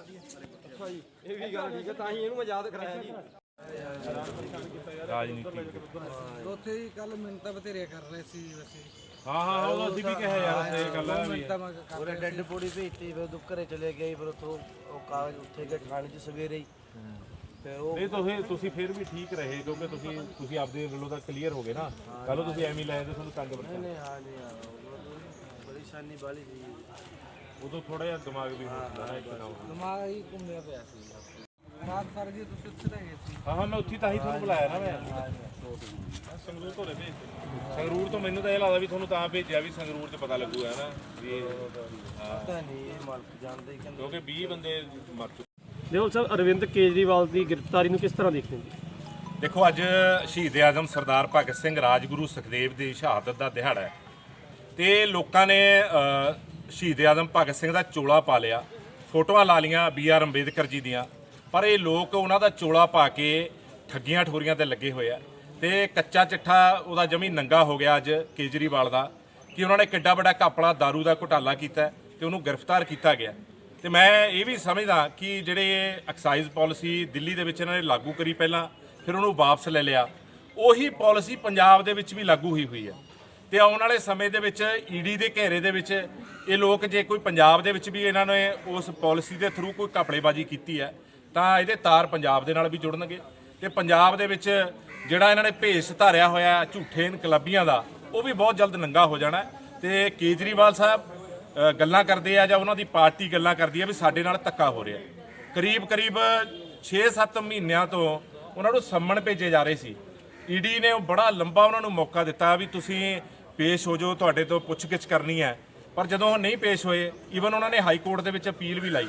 ਅੱਛਾ ਜੀ ਇਹ ਵੀ ਗੱਲ ਠੀਕ ਹੈ ਤਾਂ ਹੀ ਇਹਨੂੰ ਮੈਂ ਯਾਦ ਕਰਾਇਆ ਜੀ ਰਾਜਨੀਤੀ ਉੱਥੇ ਹੀ ਕੱਲ ਮਿੰਟਾਂ ਬਤੇਰੇ ਕਰ ਰਹੇ ਸੀ ਵੈਸੇ ਹਾਂ ਹਾਂ ਉਹ ਅਸੀਂ ਵੀ ਕਿਹਾ ਯਾਰ ਇਹ ਗੱਲ ਆ ਵੀ ਮਿੰਟਾਂ ਮੈਂ ਕਰ ਉਹਨੇ ਡੈੱਡ ਬੋਡੀ ਭੇਜਤੀ ਫਿਰ ਉਹ ਘਰੇ ਚਲੇ ਗਏ ਫਿਰ ਉੱਥੋਂ ਉਹ ਕਾਗਜ਼ ਉੱਥੇ ਗਏ ਥਾਣੇ 'ਚ ਸਵੇਰੇ ਹੀ ਫਿਰ ਉਹ ਨਹੀਂ ਤੁਸੀਂ ਤੁਸੀਂ ਫਿਰ ਵੀ ਠੀਕ ਰਹੇ ਕਿਉਂਕਿ ਤੁਸੀਂ ਤੁਸੀਂ ਆਪਦੇ ਵੱਲੋਂ ਤਾਂ ਕਲੀਅਰ ਹੋ ਗਏ ਨਾ ਕੱਲ ਨੂੰ ਤੁਸੀਂ ਐਵੇਂ ਹੀ ਲਾਏ ਤੇ ਤੁਹਾਨੂੰ ਤੰਗ ਬਣਾ ਨਹੀਂ ਹਾਂ ਨਹੀਂ ਹਾਂ ਬੜੀ ਸ਼ਾਨੀ ਵਾਲੀ ਸੀ ਉਦੋਂ ਥੋੜਾ ਜਿਹਾ ਦਿਮਾਗ ਵੀ ਹੁੰਦਾ ਨਾ ਇੱਕ ਨਾਮ ਦਿਮਾਗ ਹੀ ਘੁੰਮਿਆ ਪਿਆ ਸੀ। ਰਾਤ ਸਰ ਜੀ ਤੁਸੀਂ ਉੱਥੇ ਰਹਿ ਗਏ ਸੀ? ਹਾਂ ਹਾਂ ਮੈਂ ਉੱਥੇ ਤਾਂ ਹੀ ਤੁਹਾਨੂੰ ਬੁਲਾਇਆ ਨਾ ਮੈਂ। ਸੰਗਰੂਰ ਤੋਂ ਰਹੇ ਸੰਗਰੂਰ ਤੋਂ ਮੈਨੂੰ ਤਾਂ ਇਹ ਲੱਗਦਾ ਵੀ ਤੁਹਾਨੂੰ ਤਾਂ ਭੇਜਿਆ ਵੀ ਸੰਗਰੂਰ 'ਚ ਪਤਾ ਲੱਗੂਗਾ ਨਾ ਵੀ ਹਾਂ। ਪਤਾ ਨਹੀਂ ਇਹ ਮਾਲਕ ਜਾਣਦੇ ਹੀ ਕਹਿੰਦੇ ਕਿਉਂਕਿ 20 ਬੰਦੇ ਮਰ ਚੁੱਕੇ। ਦੇਖੋ ਸਾਹਿਬ ਅਰਵਿੰਦ ਕੇਜਰੀਵਾਲ ਦੀ ਗ੍ਰਿਫਤਾਰੀ ਨੂੰ ਕਿਸ ਤਰ੍ਹਾਂ ਦੇਖਦੇ ਹੋ ਦੇਖੋ ਅੱਜ ਸ਼ਹੀਦ ਆਜ਼ਮ ਸਰਦਾਰ ਭਗਤ ਸਿੰਘ ਰਾਜਗੁਰੂ ਸੁਖਦੇਵ ਦੀ ਸ਼ਹਾਦਤ ਦਾ ਦਿਹਾੜਾ ਹੈ। ਤੇ ਲੋਕਾਂ ਨੇ ਸ਼ਹੀਦ ਆਦਮ ਭਗਤ ਸਿੰਘ ਦਾ ਚੋਲਾ ਪਾ ਲਿਆ। ਫੋਟੋਆਂ ਲਾ ਲੀਆਂ ਬੀ ਆਰ ਅੰਬੇਦਕਰ ਜੀ ਦੀਆਂ। ਪਰ ਇਹ ਲੋਕ ਉਹਨਾਂ ਦਾ ਚੋਲਾ ਪਾ ਕੇ ਠੱਗੀਆਂ ਠੋਰੀਆਂ ਤੇ ਲੱਗੇ ਹੋਏ ਆ। ਤੇ ਕੱਚਾ ਚਿੱਠਾ ਉਹਦਾ ਜਮੀ ਨੰਗਾ ਹੋ ਗਿਆ ਅੱਜ ਕੇਜਰੀਵਾਲ ਦਾ ਕਿ ਉਹਨਾਂ ਨੇ ਕਿੱਡਾ ਵੱਡਾ ਘਪਲਾ दारू ਦਾ ਘੁਟਾਲਾ ਕੀਤਾ ਹੈ ਤੇ ਉਹਨੂੰ ਗ੍ਰਿਫਤਾਰ ਕੀਤਾ ਗਿਆ। ਤੇ ਮੈਂ ਇਹ ਵੀ ਸਮਝਦਾ ਕਿ ਜਿਹੜੇ ਐਕਸਾਈਜ਼ ਪਾਲਿਸੀ ਦਿੱਲੀ ਦੇ ਵਿੱਚ ਇਹਨਾਂ ਨੇ ਲਾਗੂ ਕਰੀ ਪਹਿਲਾਂ, ਫਿਰ ਉਹਨੂੰ ਵਾਪਸ ਲੈ ਲਿਆ। ਉਹੀ ਪਾਲਿਸੀ ਪੰਜਾਬ ਦੇ ਵਿੱਚ ਵੀ ਲਾਗੂ ਹੋਈ ਹੋਈ ਹੈ ਤੇ ਆਉਣ ਵਾਲੇ ਸਮੇਂ ਦੇ ਵਿੱਚ ਈਡੀ ਦੇ ਘੇਰੇ ਦੇ ਵਿੱਚ ਇਹ ਲੋਕ ਜੇ ਕੋਈ ਪੰਜਾਬ ਦੇ ਵਿੱਚ ਵੀ ਇਹਨਾਂ ਨੇ ਉਸ ਪਾਲਿਸੀ ਦੇ ਥਰੂ ਕੋਈ ਘਪਲੇਬਾਜ਼ੀ ਕੀਤੀ ਹੈ, ਤਾਂ ਇਹਦੇ ਤਾਰ ਪੰਜਾਬ ਦੇ ਨਾਲ ਵੀ ਜੁੜਨਗੇ। ਤੇ ਪੰਜਾਬ ਦੇ ਵਿੱਚ ਜਿਹੜਾ ਇਹਨਾਂ ਨੇ ਭੇਸ ਧਾਰਿਆ ਹੋਇਆ ਝੂਠੇ ਇਨਕਲਾਬੀਆਂ ਦਾ, ਉਹ ਵੀ ਬਹੁਤ ਜਲਦ ਨੰਗਾ ਹੋ ਜਾਣਾ ਹੈ। ਤੇ ਕੇਜਰੀਵਾਲ ਸਾਹਿਬ ਗੱਲਾਂ ਕਰਦੇ ਆ ਜਾਂ ਉਹਨਾਂ ਦੀ ਪਾਰਟੀ ਗੱਲਾਂ ਕਰਦੀ ਆ ਵੀ ਸਾਡੇ ਨਾਲ ਧੱਕਾ ਹੋ ਰਿਹਾ ਕਰੀਬ ਕਰੀਬ 6-7 ਮਹੀਨਿਆਂ ਤੋਂ ਉਹਨਾਂ ਨੂੰ ਸੰਮਣ ਭੇਜੇ ਜਾ ਰਹੇ ਸੀ। ਈਡੀ ਨੇ ਉਹ ਬੜਾ ਲੰਬਾ ਉਹਨਾਂ ਨੂੰ ਮੌਕਾ ਦਿੱਤਾ ਵੀ ਤੁਸੀਂ ਪੇਸ਼ ਹੋ ਜਾਓ, ਤੁਹਾਡੇ ਤੋਂ ਪੁੱਛਗਿੱਛ ਕਰਨੀ ਹੈ। ਪਰ ਜਦੋਂ ਉਹ ਨਹੀਂ ਪੇਸ਼ ਹੋਏ ਈਵਨ ਉਹਨਾਂ ਨੇ ਹਾਈ ਕੋਰਟ ਦੇ ਵਿੱਚ ਅਪੀਲ ਵੀ ਲਾਈ।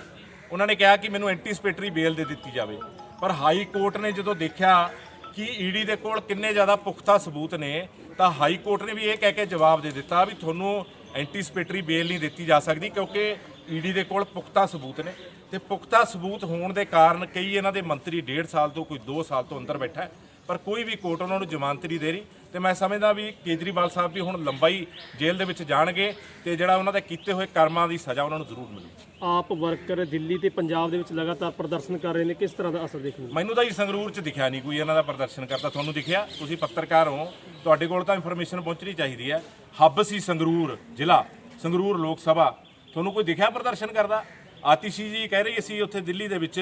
ਉਹਨਾਂ ਨੇ ਕਿਹਾ ਕਿ ਮੈਨੂੰ ਐਂਟੀਸਪੇਟਰੀ ਬੇਲ ਦੇ ਦਿੱਤੀ ਜਾਵੇ। ਪਰ ਹਾਈ ਕੋਰਟ ਨੇ ਜਦੋਂ ਦੇਖਿਆ ਕਿ ਈਡੀ ਦੇ ਕੋਲ ਕਿੰਨੇ ਜ਼ਿਆਦਾ ਪੁਖਤਾ ਸਬੂਤ ਨੇ, ਤਾਂ ਹਾਈ ਕੋਰਟ ਨੇ ਵੀ ਇਹ ਕਹਿ ਕੇ ਜਵਾਬ ਦੇ ਦਿੱਤਾ ਵੀ ਤੁਹਾਨੂੰ ਐਂਟੀਸਪੇਟਰੀ ਬੇਲ ਨਹੀਂ ਦਿੱਤੀ ਜਾ ਸਕਦੀ ਕਿਉਂਕਿ ਈਡੀ ਦੇ ਕੋਲ ਪੁਖਤਾ ਸਬੂਤ ਨੇ। ਤੇ ਪੁਖਤਾ ਸਬੂਤ ਹੋਣ ਦੇ ਕਾਰਨ ਕਈ ਇਹਨਾਂ ਦੇ ਮੰਤਰੀ 1.5 ਸਾਲ ਤੋਂ, ਕੋਈ 2 ਸਾਲ ਤੋਂ ਅੰਦਰ ਬੈਠਾ ਪਰ ਕੋਈ ਵੀ ਕੋਰਟ ਉਹਨਾਂ ਨੂੰ ਜ਼ਮਾਨਤ ਨਹੀਂ ਦੇ ਰਹੀ। ਤੇ ਮੈਂ ਸਮਝਦਾ ਵੀ ਕੇਜਰੀਵਾਲ ਸਾਹਿਬ ਵੀ ਹੁਣ ਲੰਬਾਈ ਜੇਲ੍ਹ ਦੇ ਵਿੱਚ ਜਾਣਗੇ ਤੇ ਜਿਹੜਾ ਉਹਨਾਂ ਦੇ ਕੀਤੇ ਹੋਏ ਕਰਮਾਂ ਦੀ ਸਜ਼ਾ ਉਹਨਾਂ ਨੂੰ ਜ਼ਰੂਰ ਮਿਲੇਗੀ। ਆਪ ਵਰਕਰ ਦਿੱਲੀ ਤੇ ਪੰਜਾਬ ਦੇ ਵਿੱਚ ਲਗਾਤਾਰ ਪ੍ਰਦਰਸ਼ਨ ਕਰ ਰਹੇ ਨੇ ਕਿਸ ਤਰ੍ਹਾਂ ਦਾ ਅਸਰ ਦੇਖਣ ਨੂੰ? ਮੈਨੂੰ ਤਾਂ ਜੀ ਸੰਗਰੂਰ 'ਚ ਦਿਖਿਆ ਨਹੀਂ ਕੋਈ ਇਹਨਾਂ ਦਾ ਪ੍ਰਦਰਸ਼ਨ ਕਰਦਾ ਤੁਹਾਨੂੰ ਦਿਖਿਆ? ਤੁਸੀਂ ਪੱਤਰਕਾਰ ਹੋ ਤੁਹਾਡੇ ਕੋਲ ਤਾਂ ਇਨਫੋਰਮੇਸ਼ਨ ਪਹੁੰਚਣੀ ਚਾਹੀਦੀ ਹੈ। ਹੱਬ ਸੀ ਸੰਗਰੂਰ ਜ਼ਿਲ੍ਹਾ ਸੰਗਰੂਰ ਲੋਕ ਸਭਾ ਤੁਹਾਨੂੰ ਕੋਈ ਦਿਖਿਆ ਪ੍ਰਦਰਸ਼ਨ ਕਰਦਾ? ਆਤਿਸ਼ੀ ਜੀ ਕਹਿ ਰਹੀ ਸੀ ਉੱਥੇ ਦਿੱਲੀ ਦੇ ਵਿੱਚ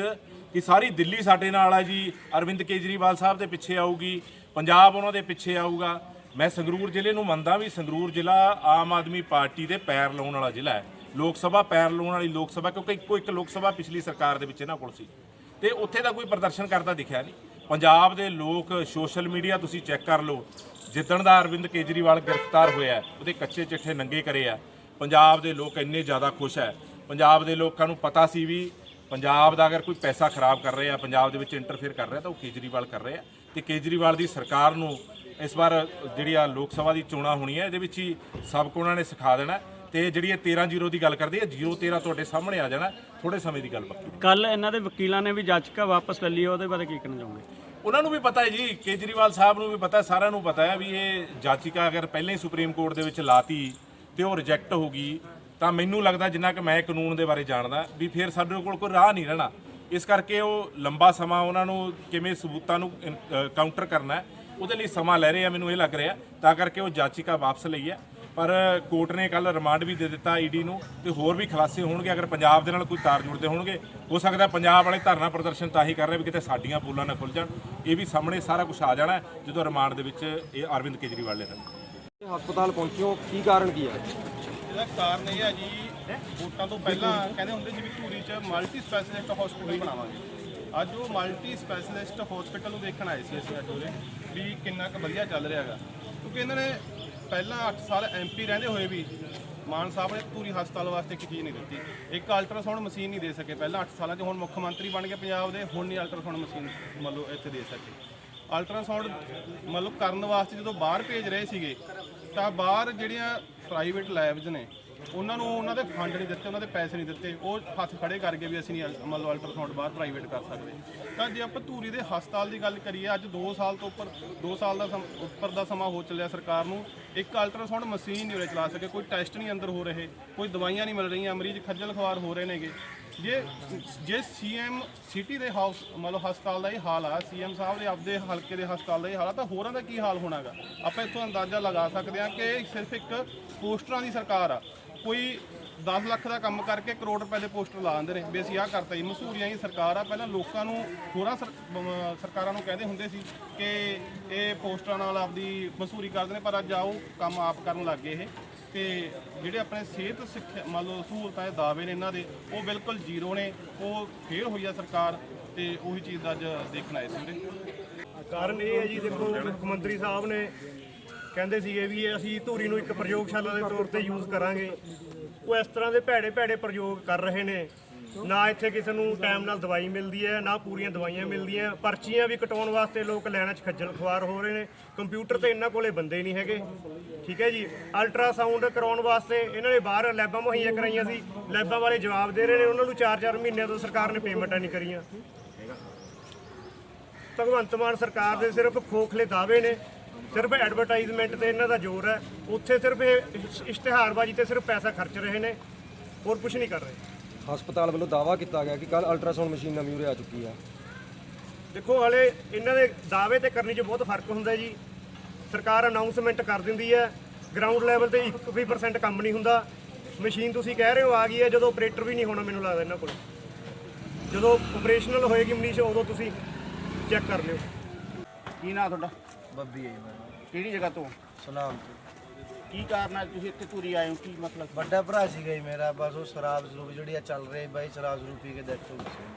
ਕਿ ਸਾਰੀ ਦਿੱਲੀ ਸਾਡੇ ਨਾਲ ਆ ਜੀ ਅਰਵਿੰਦ ਕੇਜਰੀਵਾਲ ਸਾਹਿਬ ਦੇ ਪਿੱਛੇ ਆਊਗੀ ਪੰਜਾਬ ਉਹਨਾਂ ਦੇ ਪਿੱਛੇ ਆਊਗਾ। ਮੈਂ ਸੰਗਰੂਰ ਜ਼ਿਲ੍ਹੇ ਨੂੰ ਮੰਨਦਾ ਵੀ ਸੰਗਰੂਰ ਜ਼ਿਲ੍ਹਾ ਆਮ ਆਦਮੀ ਪਾਰਟੀ ਦੇ ਪੈਰ ਲਾਉਣ ਵਾਲਾ ਜ਼ਿਲ੍ਹਾ ਹੈ। ਲੋਕ ਸਭਾ ਪੈਰ ਲਾਉਣ ਵਾਲੀ ਲੋਕ ਸਭਾ ਕਿਉਂਕਿ ਇੱਕੋ ਇੱਕ ਲੋਕ ਸਭਾ ਪਿਛਲੀ ਸਰਕਾਰ ਦੇ ਵਿੱਚ ਇਹਨਾਂ ਕੋਲ ਸੀ। ਤੇ ਉੱਥੇ ਦਾ ਕੋਈ ਪ੍ਰਦਰਸ਼ਨ ਕਰਦਾ ਦਿਖਿਆ ਨਹੀਂ। ਪੰਜਾਬ ਦੇ ਲੋਕ ਸੋਸ਼ਲ ਮੀਡੀਆ ਤੁਸੀਂ ਚੈੱਕ ਕਰ ਲਓ। ਜਿੱਦਣ ਦਾ ਅਰਵਿੰਦ ਕੇਜਰੀਵਾਲ ਗ੍ਰਿਫਤਾਰ ਹੋਇਆ ਉਹਦੇ ਕੱਚੇ ਚਿੱਠੇ ਨੰਗੇ ਕਰੇ ਆ। ਪੰਜਾਬ ਦੇ ਲੋਕ ਇੰਨੇ ਜ਼ਿਆਦਾ ਖੁਸ਼ ਹੈ। ਪੰਜਾਬ ਦੇ ਲੋਕਾਂ ਨੂੰ ਪਤਾ ਸੀ ਵੀ ਪੰਜਾਬ ਦਾ ਅਗਰ ਕੋਈ ਪੈਸਾ ਖਰਾਬ ਕਰ ਰਿਹਾ, ਪੰਜਾਬ ਦੇ ਵਿੱਚ ਇੰਟਰਫੇਅਰ ਕਰ ਰਿਹਾ ਤਾਂ ਉਹ ਕੇਜਰੀਵਾਲ ਕਰ ਰਿਹਾ ਤੇ ਕੇਜਰੀਵਾਲ ਦੀ ਸਰਕਾਰ ਨੂੰ ਇਸ ਵਾਰ ਜਿਹੜੀ ਆ ਲੋਕ ਸਭਾ ਦੀ ਚੋਣਾਂ ਹੋਣੀ ਹੈ ਇਹਦੇ ਵਿੱਚ ਹੀ ਸਬਕ ਉਹਨਾਂ ਨੇ ਸਿਖਾ ਦੇਣਾ। ਤੇ ਜਿਹੜੀ ਇਹ 13-0 ਦੀ ਗੱਲ ਕਰਦੇ ਆ 0-13 ਤੁਹਾਡੇ ਸਾਹਮਣੇ ਆ ਜਾਣਾ ਥੋੜੇ ਸਮੇਂ ਦੀ ਗੱਲ ਪੱਕੀ ਕੱਲ ਇਹਨਾਂ ਦੇ ਵਕੀਲਾਂ ਨੇ ਵੀ ਜਾਚਕਾ ਵਾਪਸ ਲੈ ਲਈ ਉਹਦੇ ਬਾਰੇ ਕੀ ਕਹਿਣਾ ਚਾਹੋਗੇ? ਉਹਨਾਂ ਨੂੰ ਵੀ ਪਤਾ ਹੈ ਜੀ ਕੇਜਰੀਵਾਲ ਸਾਹਿਬ ਨੂੰ ਵੀ ਪਤਾ ਸਾਰਿਆਂ ਨੂੰ ਪਤਾ ਹੈ ਵੀ ਇਹ ਜਾਚਿਕਾ ਅਗਰ ਪਹਿਲਾਂ ਹੀ ਸੁਪਰੀਮ ਕੋਰਟ ਦੇ ਵਿੱਚ ਲਾਤੀ ਤੇ ਉਹ ਰਿਜੈਕਟ ਹੋ ਗਈ ਤਾਂ ਮੈਨੂੰ ਲੱਗਦਾ ਜਿੰਨਾ ਕਿ ਮੈਂ ਕਾਨੂੰਨ ਦੇ ਬਾਰੇ ਜਾਣਦਾ ਵੀ ਫਿਰ ਸਾਡੇ ਕੋਲ ਕੋਈ ਰਾਹ ਨਹੀਂ ਰਹਿਣਾ। ਇਸ ਕਰਕੇ ਉਹ ਲੰਬਾ ਸਮਾਂ ਉਹਨਾਂ ਨੂੰ ਕਿਵੇਂ ਸਬੂਤਾਂ ਨੂੰ ਕਾਊਂਟਰ ਕਰਨਾ ਹੈ ਉਹਦੇ ਲਈ ਸਮਾਂ ਲੈ ਰਹੇ ਆ ਮੈਨੂੰ ਇਹ ਲੱਗ ਰਿਹਾ। ਤਾਂ ਕਰਕੇ ਉਹ ਜਾਚਿਕਾ ਵਾਪਸ ਲਈ ਹੈ। ਪਰ ਕੋਰਟ ਨੇ ਕੱਲ ਰਿਮਾਂਡ ਵੀ ਦੇ ਦਿੱਤਾ ਈਡੀ ਨੂੰ ਤੇ ਹੋਰ ਵੀ ਖੁਲਾਸੇ ਹੋਣਗੇ। ਅਗਰ ਪੰਜਾਬ ਦੇ ਨਾਲ ਕੋਈ ਤਾਰ ਜੁੜਦੇ ਹੋਣਗੇ ਹੋ ਸਕਦਾ ਪੰਜਾਬ ਵਾਲੇ ਧਰਨਾ ਪ੍ਰਦਰਸ਼ਨ ਤਾਂ ਹੀ ਕਰ ਰਹੇ ਵੀ ਕਿਤੇ ਸਾਡੀਆਂ ਪੋਲਾਂ ਨਾ ਖੁੱਲ ਜਾਣ। ਇਹ ਵੀ ਸਾਹਮਣੇ ਸਾਰਾ ਕੁਝ ਆ ਜਾਣਾ ਹੈ ਜਦੋਂ ਰਿਮਾਂਡ ਦੇ ਵਿੱਚ ਇਹ ਅਰਵਿੰਦ ਕੇਜਰੀਵਾਲ ਲੈਣਗੇ ਹਸਪਤਾਲ ਪਹੁੰਚਿਓ ਕੀ ਕਾਰਨ ਕੀ ਹੈ? ਇਹਦਾ ਕਾਰਨ ਇਹ ਹੈ ਜੀ ਵੋਟਾਂ ਤੋਂ ਪਹਿਲਾਂ ਕਹਿੰਦੇ ਹੁੰਦੇ ਸੀ ਵੀ ਧੂਰੀ 'ਚ ਮਲਟੀ ਸਪੈਸ਼ਲਿਸਟ ਹਸਪੀਟਲ ਬਣਾਵਾਂਗੇ। ਅੱਜ ਉਹ ਮਲਟੀ ਸਪੈਸ਼ਲਿਸਟ ਹਸਪੀਟਲ ਨੂੰ ਦੇਖਣ ਆਏ ਸੀ ਅਸੀਂ ਅੱਜ ਉਰੇ ਵੀ ਕਿੰਨਾ ਕੁ ਵਧੀਆ ਚੱਲ ਰਿਹਾ ਹੈਗਾ। ਕਿਉਂਕਿ ਇਹਨਾਂ ਨੇ ਪਹਿਲਾਂ 8 ਸਾਲ ਐਮਪੀ ਰਹਿੰਦੇ ਹੋਏ ਵੀ ਮਾਨ ਸਾਹਿਬ ਨੇ ਧੂਰੀ ਹਸਪਤਾਲ ਵਾਸਤੇ ਇੱਕ ਚੀਜ਼ ਨਹੀਂ ਦਿੱਤੀ। ਇੱਕ ਅਲਟਰਾਸਾਊਂਡ ਮਸ਼ੀਨ ਨਹੀਂ ਦੇ ਸਕੇ ਪਹਿਲਾਂ 8 ਸਾਲਾਂ 'ਚ। ਹੁਣ ਮੁੱਖ ਮੰਤਰੀ ਬਣ ਗਏ ਪੰਜਾਬ ਦੇ ਹੁਣ ਨਹੀਂ ਅਲਟਰਾਸਾਊਂਡ ਮਸ਼ੀਨ ਮਤਲਬ ਇੱਥੇ ਦੇ ਸਕੇ। ਅਲਟਰਾਸਾਊਂਡ ਮਤਲਬ ਕਰਨ ਵਾਸਤੇ ਜਦੋਂ ਬਾਹਰ ਭੇਜ ਰਹੇ ਸੀਗੇ ਤਾਂ ਬਾਹਰ ਜਿਹੜੀਆਂ ਪ੍ਰਾਈਵੇਟ ਲੈਬਸ ਨੇ ਉਹਨਾਂ ਨੂੰ ਉਹਨਾਂ ਦੇ ਫੰਡ ਨਹੀਂ ਦਿੱਤੇ, ਉਹਨਾਂ ਦੇ ਪੈਸੇ ਨਹੀਂ ਦਿੱਤੇ। ਉਹ ਹੱਥ ਖੜੇ ਕਰਕੇ ਵੀ ਅਸੀਂ ਨਹੀਂ ਅਲ- ਮੰਨ ਅਲਟਰਾਸਾਊਂਡ ਬਾਹਰ ਪ੍ਰਾਈਵੇਟ ਕਰ ਸਕਦੇ। ਤਾਂ ਜੇ ਆਪਾਂ ਧੂਰੀ ਦੇ ਹਸਪਤਾਲ ਦੀ ਗੱਲ ਕਰੀਏ, ਅੱਜ 2 ਸਾਲ ਤੋਂ ਉੱਪਰ 2 ਸਾਲ ਦਾ ਸਮ- ਉੱਪਰ ਦਾ ਸਮਾਂ ਹੋ ਚੱਲਿਆ ਸਰਕਾਰ ਨੂੰ। ਇੱਕ ਅਲਟਰਾਸਾਊਂਡ ਮਸ਼ੀਨ ਨਹੀਂ ਉਰੇ ਚਲਾ ਸਕੇ, ਕੋਈ ਟੈਸਟ ਨਹੀਂ ਅੰਦਰ ਹੋ ਰਹੇ, ਕੋਈ ਦਵਾਈਆਂ ਨਹੀਂ ਮਿਲ ਰਹੀਆਂ, ਮਰੀਜ਼ ਖੱਜਲ ਖਵਾਰ ਹੋ ਰਹੇ ਨੇਗੇ। ਜੇ ਜੇ ਸੀਐਮ ਸਿਟੀ ਦੇ ਹਾਊਸ ਮਤਲਬ ਹਸਪਤਾਲ ਦਾ ਇਹ ਹਾਲ ਆ ਸੀਐਮ ਸਾਹਿਬ ਦੇ ਆਪਦੇ ਹਲਕੇ ਦੇ ਹਸਪਤਾਲ ਦਾ ਇਹ ਹਾਲ ਆ, ਤਾਂ ਹੋਰਾਂ ਦਾ ਕੀ ਹਾਲ ਹੋਣਾਗਾ? ਆਪਾਂ ਇੱਥੋਂ ਅੰਦਾਜ਼ਾ ਲਗਾ ਸਕਦੇ ਹਾਂ ਕਿ ਸਿਰਫ ਇੱਕ ਪੋਸਟਰਾਂ ਦੀ ਸਰਕਾਰ ਆ। ਕੋਈ 10 ਲੱਖ ਦਾ ਕੰਮ ਕਰਕੇ ਕਰੋੜ ਰੁਪਏ ਦੇ ਪੋਸਟਰ ਲਾ ਦਿੰਦੇ ਨੇ ਵੀ ਅਸੀਂ ਆਹ ਕਰਤਾ ਜੀ। ਮਸੂਰੀਆਂ ਦੀ ਸਰਕਾਰ ਆ, ਪਹਿਲਾਂ ਲੋਕਾਂ ਨੂੰ ਹੋਰਾਂ ਸਰ- ਬ- ਸਰਕਾਰਾਂ ਨੂੰ ਕਹਿੰਦੇ ਹੁੰਦੇ ਸੀ ਕਿ ਇਹ ਪੋਸਟਰਾਂ ਨਾਲ ਆਪਦੀ ਮਸੂਰੀ ਕਰਦੇ ਨੇ, ਪਰ ਅੱਜ ਆਓ, ਕੰਮ ਆਪ ਕਰਨ ਲੱਗ ਗਏ ਇਹ। ਤੇ ਜਿਹੜੇ ਆਪਣੇ ਸਿਹਤ ਸਿੱਖਿਆ ਮੰਨ ਲਓ ਸਹੂਲਤਾਂ ਦੇ ਦਾਅਵੇ ਨੇ ਇਹਨਾਂ ਦੇ, ਉਹ ਬਿਲਕੁਲ ਜ਼ੀਰੋ ਨੇ, ਉਹ ਫੇਲ ਹੋਈ ਆ ਸਰਕਾਰ ਤੇ ਉਹੀ ਚੀਜ਼ ਦਾ ਅੱਜ ਦੇਖਣ ਆਏ ਸੀ ਵੀਰੇ ਕਾਰਨ ਇਹ ਹੈ ਜੀ, ਦੇਖੋ, ਮੁੱਖ ਮੰਤਰੀ ਸਾਹਿਬ ਨੇ ਕਹਿੰਦੇ ਸੀਗੇ ਵੀ ਅਸੀਂ ਧੂਰੀ ਨੂੰ ਇੱਕ ਪ੍ਰਯੋਗਸ਼ਾਲਾ ਦੇ ਤੌਰ ਤੇ ਯੂਜ਼ ਕਰਾਂਗੇ। ਉਹ ਇਸ ਤਰ੍ਹਾਂ ਦੇ ਭੈੜੇ ਭੈੜੇ ਪ੍ਰਯੋਗ ਕਰ ਰਹੇ ਨੇ। ਨਾ ਇੱਥੇ ਕਿਸੇ ਨੂੰ ਟਾਈਮ ਨਾਲ ਦਵਾਈ ਮਿਲਦੀ ਹੈ, ਨਾ ਪੂਰੀਆਂ ਦਵਾਈਆਂ ਮਿਲਦੀਆਂ। ਪਰਚੀਆਂ ਵੀ ਕਟਾਉਣ ਵਾਸਤੇ ਲੋਕ ਲਾਈਨਾਂ 'ਚ ਖੱਜਲ ਖੁਆਰ ਹੋ ਰਹੇ ਨੇ। ਕੰਪਿਊਟਰ ਤੇ ਇਹਨਾਂ ਕੋਲੇ ਬੰਦੇ ਨਹੀਂ ਹੈਗੇ। ਠੀਕ ਹੈ ਜੀ? ਅਲਟਰਾਸਾਊਂਡ ਕਰਾਉਣ ਵਾਸਤੇ ਇਹਨਾਂ ਨੇ ਬਾਹਰ ਲੈਬਾਂ ਮੁਹੱਈਆ ਕਰਾਈਆਂ ਸੀ। ਲੈਬਾਂ ਬਾਰੇ ਜਵਾਬ ਦੇ ਰਹੇ ਨੇ, ਉਹਨਾਂ ਨੂੰ 4-4 ਮਹੀਨਿਆਂ ਤੋਂ ਸਰਕਾਰ ਨੇ ਪੇਮੈਂਟਾਂ ਨਹੀਂ ਕਰੀਆਂ। ਭਗਵੰਤ ਮਾਨ ਸਰਕਾਰ ਦੇ ਸਿਰਫ ਖੋਖਲੇ ਦਾਅਵੇ ਨੇ। ਸਿਰਫ ਐਡਵਰਟਾਈਜ਼ਮੈਂਟ ਤੇ ਇਹਨਾਂ ਦਾ ਜ਼ੋਰ ਹੈ। ਉੱਥੇ ਸਿਰਫ ਇਹ ਇਸ਼- ਇਸ਼ਤਿਹਾਰਬਾਜ਼ੀ ਤੇ ਸਿਰਫ ਪੈਸਾ ਖਰਚ ਰਹੇ ਨੇ। ਹੋਰ ਕੁਝ ਨਹੀਂ ਕਰ ਰਹੇ। ਹਸਪਤਾਲ ਵੱਲੋਂ ਦਾਵਾ ਕੀਤਾ ਗਿਆ ਕਿ ਕੱਲ ਅਲਟਰਾਸਾਊਂਡ ਮਸ਼ੀਨ ਨਵੀਂ ਉਰੇ ਆ ਚੁੱਕੀ ਆ। ਦੇਖੋ ਹਲੇ ਇਹਨਾਂ ਦੇ ਦਾਅਵੇ ਤੇ ਕਰਨੀ 'ਚ ਬਹੁਤ ਫ਼ਰਕ ਹੁੰਦਾ ਜੀ। ਸਰਕਾਰ ਅਨਾਉਂਸਮੈਂਟ ਕਰ ਦਿੰਦੀ ਹੈ। ਗਰਾਊਂਡ ਲੈਵਲ ਤੇ 1% ਕੰਮ ਨਹੀਂ ਹੁੰਦਾ। ਮਸ਼ੀਨ ਤੁਸੀਂ ਕਹਿ ਰਹੇ ਹੋ ਆ ਗਈ ਹੈ। ਜਦੋਂ ਆਪਰੇਟਰ ਵੀ ਨਹੀਂ ਹੋਣਾ ਮੈਨੂੰ ਲੱਗਦਾ ਇਹਨਾਂ ਕੋਲ। ਜਦੋਂ ਆਪਰੇਸ਼ਨਲ ਹੋਏਗੀ ਮਨੀਸ਼ ਉਦੋਂ ਤੁਸੀਂ ਚੈੱਕ ਕਰ ਲਿਓ। ਕੀ ਨਾਂ ਤੁਹਾਡਾ? ਬੱਬੀ ਹੈ ਜੀ ਮੇਰਾ ਕਿਹੜੀ ਜਗ੍ਹਾ ਤੋਂ? ਸੁਨਾਮ ਤੋਂ। ਕੀ ਕਾਰਨ ਹੈ? ਤੁਸੀਂ ਇੱਥੇ ਧੂਰੀ ਆਏ ਹੋ? ਕੀ ਮਸਲਾ ਸੀ? ਵੱਡਾ ਭਰਾ ਸੀਗਾ ਜੀ ਮੇਰਾ ਬਸ ਉਹ ਸ਼ਰਾਬ ਜ਼ਰੂਰ ਜਿਹੜੀ ਆ ਚੱਲ ਰਹੀ ਬਾਈ ਸ਼ਰਾਬ ਜ਼ਰੂਰ ਪੀ ਕੇ ਡੈਥ ਹੋ ਗਈ ਸੀ।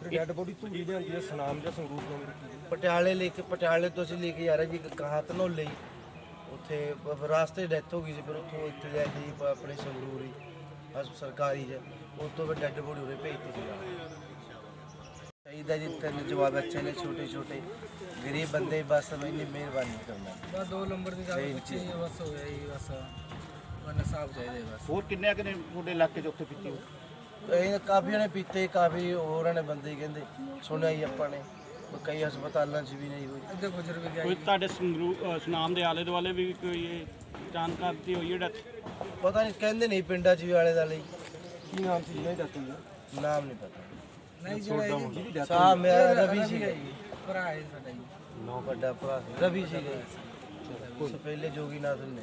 ਫਿਰ ਡੈੱਡ ਬੋਡੀ ਧੂਰੀ ਲਿਆਂਦੀ ਹੈ ਸਨਾਮ ਜਾਂ ਸੰਗਰੂਰ ਤੋਂ? ਪਟਿਆਲੇ ਲੈ ਕੇ ਪਟਿਆਲੇ ਤੋਂ ਅਸੀਂ ਲੈ ਕੇ ਆ ਰਹੇ ਜੀ ਕਹਾਂ ਧਨੌਲੇ ਹੀ। ਉੱਥੇ ਬ- ਰਾਸਤੇ ਡੈਥ ਹੋ ਗਈ ਸੀ ਫਿਰ ਉੱਥੋਂ ਇੱਥੇ ਲੈ ਕੇ ਜੀ ਪ- ਆਪਣੇ ਸੰਗਰੂਰ ਹੀ ਬਸ ਸਰਕਾਰੀ ਚ। ਉੱਥੋਂ ਫਿਰ ਡੈੱਡ ਬੋਡੀ ਉਰੇ ਭੇਜਤੀ ਸੀ। ਚਾਹੀਦਾ ਜੀ ਤਿੰਨ ਜਵਾਬ ਬੱਚੇ ਨੇ ਛੋਟੇ ਛੋਟੇ। ਗਰੀਬ ਬੰਦੇ ਬਸ ਇੰਨੀ ਮਿਹਰਬਾਨੀ ਕਰਨਾ ਬਸ ਦੋ ਨੰਬਰ ਦੀ ਗੱਲ ਬੱਚੇ ਹੀ ਬਸ ਹੋ ਗਿਆ ਜੀ ਬਸ। ਬੰਨ ਸਾਹਿਬ ਚਾਹੀਦੇ ਬਸ। ਹੋਰ ਕਿੰਨੇ ਕਿੰਨੇ ਤੁਹਾਡੇ ਇਲਾਕੇ 'ਚ ਉੱਥੇ ਪੀਤੀ ਇਹ ਕਾਫੀਆਂ ਨੇ ਪੀਤੇ ਕਾਫੀ ਹੋਰਾਂ ਨੇ ਬੰਦੇ ਕਹਿੰਦੇ ਸੁਣਿਆ ਹੀ ਆਪਾਂ ਨੇ ਕਈ ਹਸਪਤਾਲਾਂ 'ਚ ਵੀ ਨਹੀਂ ਹੋਈ। ਅੱਧੇ ਗੁਜ਼ਰ ਵੀ ਗਿਆ ਕੋਈ ਤੁਹਾਡੇ ਸੰਗਰੂ ਸੁਨਾਮ ਦੇ ਆਲੇ ਦੁਆਲੇ ਵੀ ਕੋਈ ਇਹ ਜਾਣਕਾਰੀ ਹੋਈ ਹੈ ਡੈਥ? ਪਤਾ ਨਹੀਂ ਕਹਿੰਦੇ ਨਹੀਂ ਪਿੰਡਾਂ 'ਚ ਵੀ ਵਾਲੇ ਦਾ ਲਈ ਕੀ ਨਾਮ ਸੀ ਜਿਹਨਾਂ ਦੀ ਡੈਥ ਹੋਈ ਆ ਨਾਮ ਨਹੀਂ ਪਤਾ। ਨਹੀਂ ਜਿਹੜਾ ਸਾਹ ਮੇਰਾ ਰਵੀ ਸੀਗਾ। ਭਰਾ ਹੈ ਸਾਡਾ ਜੀ। ਵੱਡਾ ਭਰਾ ਸੀ। ਰਵੀ ਸੀਗਾ ਜੀ। ਉਸ ਪਹਿਲੇ ਜੋਗੀਨਾਥ ਨੇ।